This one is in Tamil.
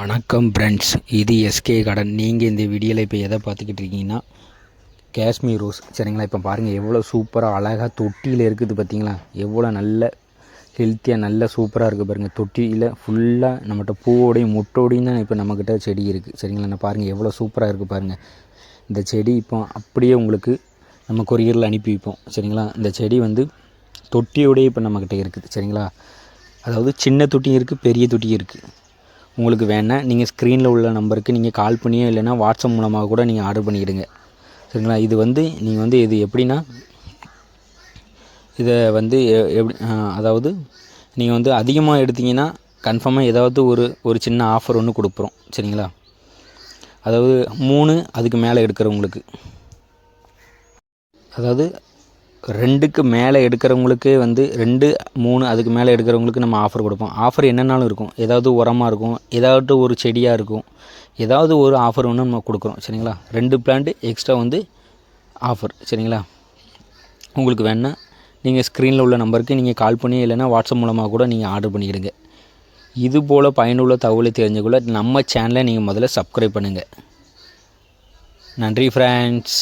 வணக்கம் ஃப்ரெண்ட்ஸ் இது எஸ்கே கடன் நீங்கள் இந்த வீடியோவில் இப்போ எதை பார்த்துக்கிட்டு இருக்கீங்கன்னா காஷ்மீர் ரோஸ் சரிங்களா? இப்போ பாருங்கள் எவ்வளோ சூப்பராக அழகாக தொட்டியில் இருக்குது பார்த்தீங்களா எவ்வளோ நல்ல ஹெல்த்தியாக நல்ல சூப்பராக இருக்குது பாருங்கள் தொட்டியில் ஃபுல்லாக நம்மகிட்ட பூவோடையும் முட்டோடையும் தான் இப்போ நம்மக்கிட்ட செடி இருக்குது சரிங்களா? நான் பாருங்கள் எவ்வளோ சூப்பராக இருக்குது பாருங்கள் இந்த செடி இப்போ அப்படியே உங்களுக்கு நம்ம கொரியரில் அனுப்பி வைப்போம். சரிங்களா? இந்த செடி வந்து தொட்டியோடய இப்போ நம்மக்கிட்ட இருக்குது. சரிங்களா? அதாவது சின்ன தொட்டியும் இருக்குது பெரிய தொட்டியும் இருக்குது உங்களுக்கு வேணால் நீங்கள் ஸ்க்ரீனில் உள்ள நம்பருக்கு நீங்கள் கால் பண்ணியோ இல்லைன்னா வாட்ஸ்அப் மூலமாக கூட நீங்கள் ஆர்டர் பண்ணிக்கிடுங்க. சரிங்களா? இது வந்து நீங்கள் வந்து இது எப்படின்னா இதை வந்து எ- எப்படி அதாவது நீங்கள் வந்து அதிகமாக எடுத்தீங்கன்னா கன்ஃபார்மாக ஏதாவது ஒரு ஒரு சின்ன ஆஃபர் ஒன்று கொடுக்குறோம் சரிங்களா? அதாவது மூணு அதுக்கு மேலே எடுக்கிறவங்களுக்கு. அதாவது ரெண்டுக்கு மேலே எடுக்கிறவங்களுக்கே வந்து ரெண்டு மூணு அதுக்கு மேலே எடுக்கிறவங்களுக்கு நம்ம ஆஃபர் கொடுப்போம். ஆஃபர் என்னென்னாலும் இருக்கும். ஏதாவது உரமாக இருக்கும். ஏதாவது ஒரு செடியாக இருக்கும். ஏதாவது ஒரு ஆஃபர் ஒன்று நம்ம கொடுக்குறோம். சரிங்களா? ரெண்டு பிளான்ட் எக்ஸ்ட்ரா வந்து ஆஃபர் சரிங்களா? உங்களுக்கு வேணால் நீங்கள் ஸ்க்ரீனில் உள்ள நம்பருக்கு நீங்கள் கால் பண்ணி இல்லைன்னா வாட்ஸ்அப் மூலமாக கூட நீங்கள் ஆர்டர் பண்ணிக்கிடுங்க. இது போல் பயனுள்ள தகவலை தெரிஞ்சுக்கொள்ள நம்ம சேனலை நீங்கள் முதல்ல சப்ஸ்கிரைப் பண்ணுங்கள் நன்றி ஃப்ரெண்ட்ஸ்